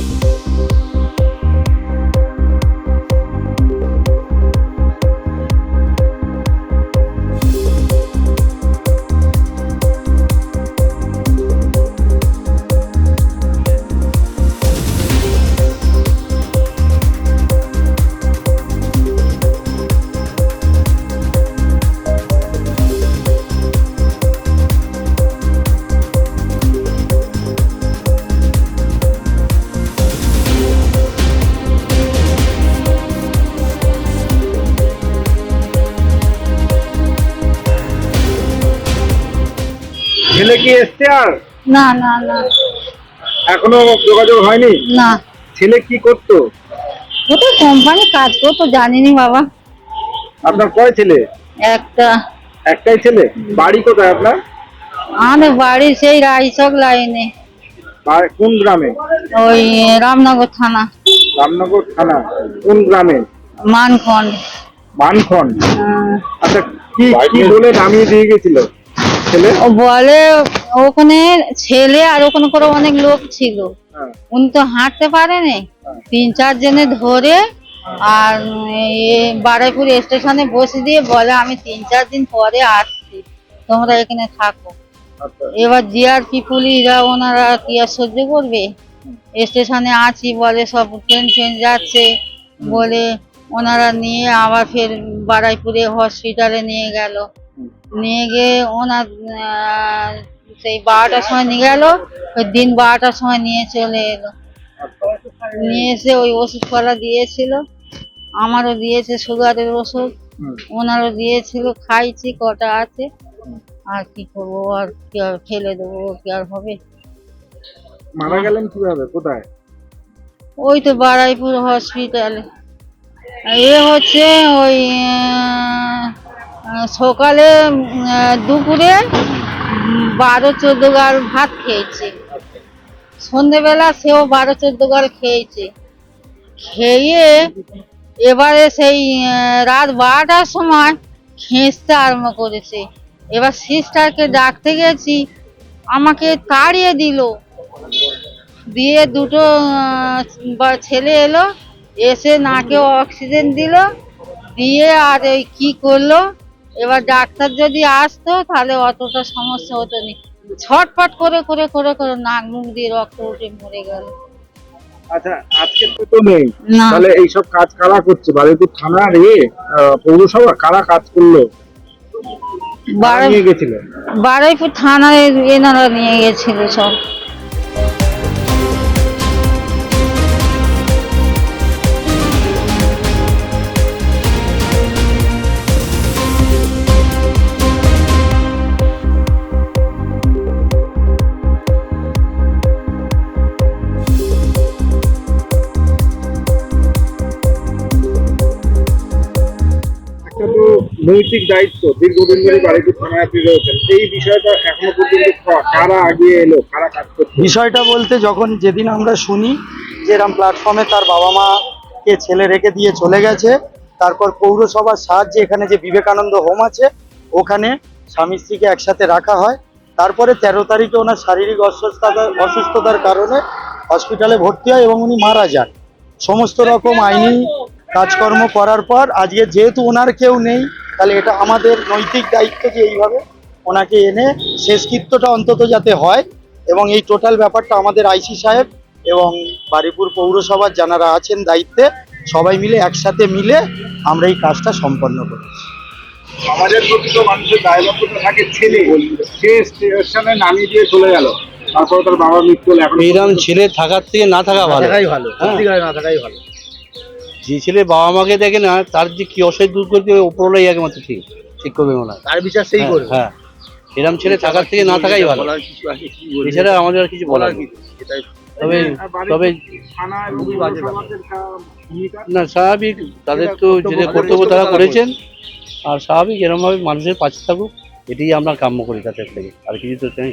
You. ছেলে কি এসছে আর? না না না। এখনও যোগাযোগ হয়নি? না। ছেলে কি করতো? ও তো কোম্পানি কাজ করতো জানিনি বাবা। আপনার কয় ছেলে? একটা। একটাই ছেলে? বাড়ি কোথায় আপনার? আমাদের বাড়ি সেই রাইচক লাইনে। কোন গ্রামে? ওই রামনগর থানা। রামনগর থানা। কোন গ্রামে? মানখন্ড মানখন্ড আহ, আচ্ছা কি কি বলে নামিয়ে দিয়ে গেছিল? বলে ওখানে ছেলে আর ওখানে করে অনেক লোক ছিল। হ্যাঁ, উনি তো হাঁটতে পারেনি। তিন চার জনে ধরে আর বারাইপুর স্টেশনে বসে দিয়ে বলে আমি তিন চার দিন পরে আসছি। তোমরা এখানে থাকো। আচ্ছা। এবার জিআরপি পুলিশরা ওনারা কি আর সহ্য করবে? স্টেশনে আছি বলে সব ট্রেন ট্রেন যাচ্ছে। বলে ওনারা নিয়ে আবার ফের বারাইপুরে হসপিটালে নিয়ে গেল। নিয়ে গিয়ে ওনার সেই বারোটার সময় নিয়ে গেল ওই দিন বারোটার সময় নিয়ে চলে এলো। নিয়ে এসে ওই ওষুধপালা দিয়েছিল আমারও দিয়েছে সুগারের ওষুধ ওনারও দিয়েছিল খাইছি কটা আছে। আর কি করব আর কি আর ফেলে দেবো কি আর হবে? মারা গেলেন কীভাবে? কোথায়? ওই তো বারাইপুর হসপিটালে। এ হচ্ছে ওই সকালে দুপুরে বারো, চোদ্দ গাল ভাত খেয়েছে। সন্ধেবেলা সেও বারো, চোদ্দ গাল খেয়েছে। খেয়ে এবারে সেই রাত বারোটার সময় খেঁচতে আরম্ভ করেছে। এবার সিস্টারকে ডাকতে গেছি, আমাকে তাড়িয়ে দিল। দিয়ে দুটো ছেলে এলো, এসে নাকে অক্সিজেন দিল, দিয়ে আর ওই কী করল এবার ডাক্তার যদি আসতো তাহলে অতটা সমস্যা হতো না। ছটফট করে করে করে করে নাক মুখ দিয়ে রক্ত উঠে মরে গেল। আচ্ছা আজকে তো তো নেই। তাহলে এইসব কাজ কারা করছে? বারুইপুর থানার এ আহ, পৌরসভা? কারা কাজ করল? কারা বারো নিয়ে গেছিল? বারুইপুর থানায় এনারা নিয়ে গেছিল সব। নৈতিক দায়িত্ব দীর্ঘদিন ধরে বারুইপুর থানায় আপনি রয়েছেন, এই বিষয়টা এখনও পর্যন্ত কারা আগিয়ে এলো, কারা কাজ করছে? বিষয়টা বলতে যখন যেদিন আমরা শুনি যে এরম প্ল্যাটফর্মে তার বাবা মাকে ছেলে রেখে দিয়ে চলে গেছে, তারপর পৌরসভার সাহায্যে এখানে যে বিবেকানন্দ হোম আছে, ওখানে স্বামী স্ত্রীকে একসাথে রাখা হয়। তারপরে তেরো তারিখে ওনার শারীরিক অসুস্থতার অসুস্থতার কারণে হসপিটালে ভর্তি হয় এবং উনি মারা যান। সমস্ত রকম আইনি কাজকর্ম করার পর আজকে যেহেতু ওনার কেউ নেই তাহলে এটা আমাদের নৈতিক দায়িত্ব যে এইভাবে ওনাকে এনে শেষকৃত্যটা অন্তত যাতে হয় এবং এই টোটাল ব্যাপারটা আমাদের আইসি সাহেব এবং বারিপুর পৌরসভার যারা আছেন দায়িত্বে সবাই মিলে একসাথে মিলে আমরা এই কাজটা সম্পন্ন করি সমাজের প্রতি তো মানুষের দায়বদ্ধতা থাকে ছেলে। সে স্টেশনে নামিয়ে দিয়ে চলে গেল। তারপরে তার বাবা মৃত্যু হলো এখন এইরকম ছেলে থাকার থেকে না থাকা ভালো। ভালো সত্যিকারে না থাকাই ভালো। যে ছেলে বাবা মাকে দেখে না তার যে কি অসহায় দূর করতে হবে ওপরওয়ালাই একমাত্র ঠিক ঠিক করবে মনে হয় তার বিচার সেই হ্যাঁ, করবে। হ্যাঁ। এরম ছেলে থাকার থেকে না থাকাই ভালো? এছাড়া আমাদের আর কিছু বলার তবে তবে না স্বাভাবিক তাদের তো যেটা কর্তব্য তারা করেছেন। আর স্বাভাবিক এরমভাবে মানুষের পাশে থাকুক এটাই আমরা কাম্য করি তাদের থেকে। আর কিছু তো চাই।